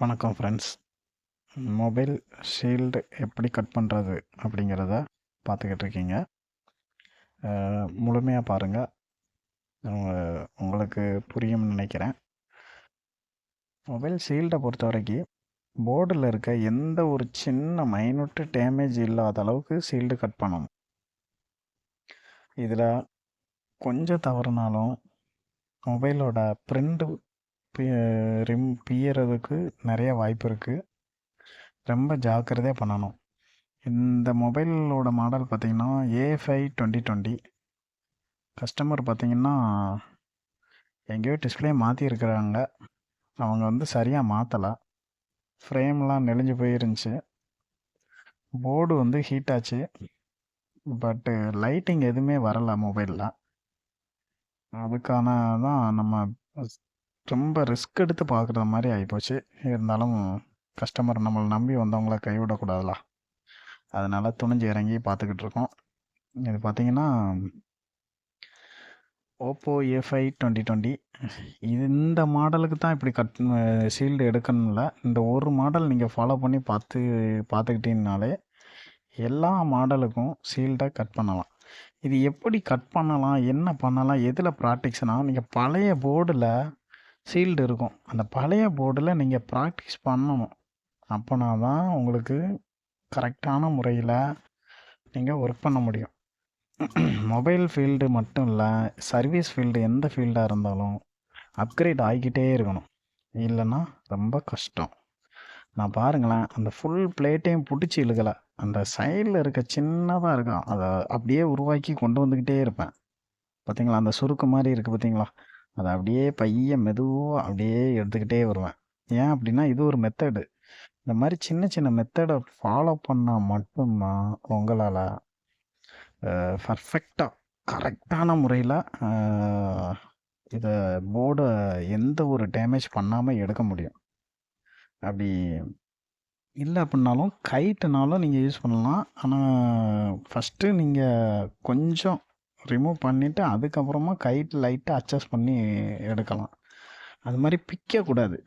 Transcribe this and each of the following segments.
வணக்கம் friends mobile shield எப்படி cut பண்ணுறது அப்படிங்கிறத பார்த்துக்கிட்டு இருக்கீங்க. முழுமையாக பாருங்கள் உங்களுக்கு புரியும்னு நினைக்கிறேன். மொபைல் ஷீல்டை பொறுத்த வரைக்கும் போர்டில் இருக்க எந்த ஒரு சின்ன மைனூட்டு டேமேஜ் இல்லாத அளவுக்கு ஷீல்டு கட் பண்ணணும். இதில் கொஞ்சம் தவறுனாலும் மொபைலோட பிரிண்ட் ரிம் பியறதுக்கு நிறைய வாய்ப்பு இருக்குது ரொம்ப ஜாக்கிரதையாக பண்ணணும். இந்த மொபைலோட மாடல் பார்த்தீங்கன்னா A five twenty twenty customer பார்த்திங்கன்னா எங்கேயோ டிஸ்பிளே மாற்றிருக்கிறாங்க அவங்க வந்து சரியாக மாற்றலை ஃப்ரேம்லாம் நெளிஞ்சு போயிருந்துச்சு. போர்டு வந்து ஹீட் ஆச்சு. பட்டு லைட்டிங் எதுவுமே வரலை மொபைலில். அதுக்கான தான் நம்ம ரொம்ப ரிஸ்க் எடுத்து பார்க்குற மாதிரி ஆகிப்போச்சு இருந்தாலும் கஸ்டமர் நம்மளை நம்பி வந்தவங்கள கைவிடக்கூடாதுல அதனால் துணிஞ்சு இறங்கி பார்த்துக்கிட்டு இருக்கோம். இது பார்த்தீங்கன்னா Oppo A five twenty twenty இது இந்த மாடலுக்கு தான் இப்படி கட் ஷீல்டு எடுக்கணும்ல. இந்த ஒரு மாடல் நீங்கள் ஃபாலோ பண்ணி பார்த்து பார்த்துக்கிட்டீங்கனாலே எல்லா மாடலுக்கும் ஷீல்டை கட் பண்ணலாம். இது எப்படி கட் பண்ணலாம்? என்ன பண்ணலாம்? எதில் ப்ராக்டிக்ஸ்னால் நீங்கள் பழைய போர்டில் சீல்டு இருக்கும். அந்த பழைய போர்டில் நீங்கள் ப்ராக்டிஸ் பண்ணணும். அப்போனா தான் உங்களுக்கு கரெக்டான முறையில் நீங்கள் ஒர்க் பண்ண முடியும். மொபைல் ஃபீல்டு மட்டும் இல்லை சர்வீஸ் ஃபீல்டு எந்த ஃபீல்டாக இருந்தாலும் அப்கிரேட் ஆகிக்கிட்டே இருக்கணும். இல்லைன்னா ரொம்ப கஷ்டம். நான் பாருங்களேன் அந்த ஃபுல் பிளேட்டையும் பிடிச்சி இழுக்கலை. அந்த சைடில் இருக்க சின்னதாக இருக்கும் அதை அப்படியே உருவாக்கி கொண்டு வந்துக்கிட்டே இருப்பேன். பார்த்தீங்களா அந்த சுருக்கு மாதிரி இருக்குது பார்த்தீங்களா அதை அப்படியே பைய மெதுவாக அப்படியே எடுத்துக்கிட்டே வருவேன். ஏன் அப்படின்னா இது ஒரு மெத்தடு இந்த மாதிரி சின்ன சின்ன மெத்தடை ஃபாலோ பண்ணால் மட்டும்தான் உங்களால் பர்ஃபெக்டாக கரெக்டான முறையில் இதை போர்டை எந்த ஒரு டேமேஜ் பண்ணாமல் எடுக்க முடியும். அப்படி இல்லை அப்படின்னாலும் கைட்டுனாலும் நீங்கள் யூஸ் பண்ணலாம். ஆனால் ஃபஸ்ட்டு நீங்கள் கொஞ்சம் ரிமூவ் பண்ணிவிட்டு அதுக்கப்புறமா கைட்டு லைட்டாக அட்ஜஸ்ட் பண்ணி எடுக்கலாம். அது மாதிரி பிக்கக்கூடாது.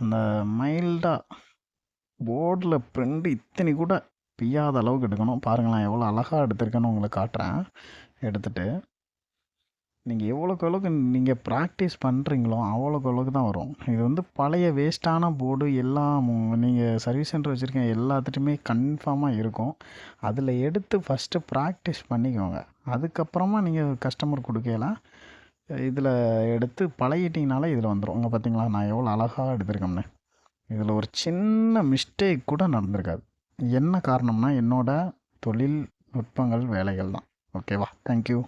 அந்த மைல்டாக போர்டில் பிரிண்ட் இத்தனை கூட பியாத அளவுக்கு எடுக்கணும். பாருங்களேன் எவ்வளோ அழகாக எடுத்திருக்கேன்னு உங்களுக்கு காட்டுறேன். எடுத்துகிட்டு நீங்கள் எவ்வளோக்கு எவ்வளோக்கு நீங்கள் ப்ராக்டிஸ் பண்ணுறீங்களோ அவ்வளோக்கு அளவுக்கு தான் வரும். இது வந்து பழைய வேஸ்ட்டான போர்டு எல்லாம் நீங்கள் சர்வீஸ் சென்டர் வச்சுருக்கீங்க எல்லாத்துட்டையுமே கன்ஃபார்மாக இருக்கும். அதில் எடுத்து ஃபஸ்ட்டு ப்ராக்டிஸ் பண்ணிக்கோங்க. அதுக்கப்புறமா நீங்கள் கஸ்டமர் கொடுக்கலாம் இதில் எடுத்து பழகிட்டிங்கனாலே இதில் வந்துடும் உங்கள் பார்த்தீங்களா நான் எவ்வளோ அழகாக எடுத்திருக்கோம்னு இதில் ஒரு சின்ன மிஸ்டேக் கூட நடந்திருக்காது. என்ன காரணம்னா என்னோடய தொழில் நுட்பங்கள் வேலைகள் தான். ஓகேவா தேங்க்யூ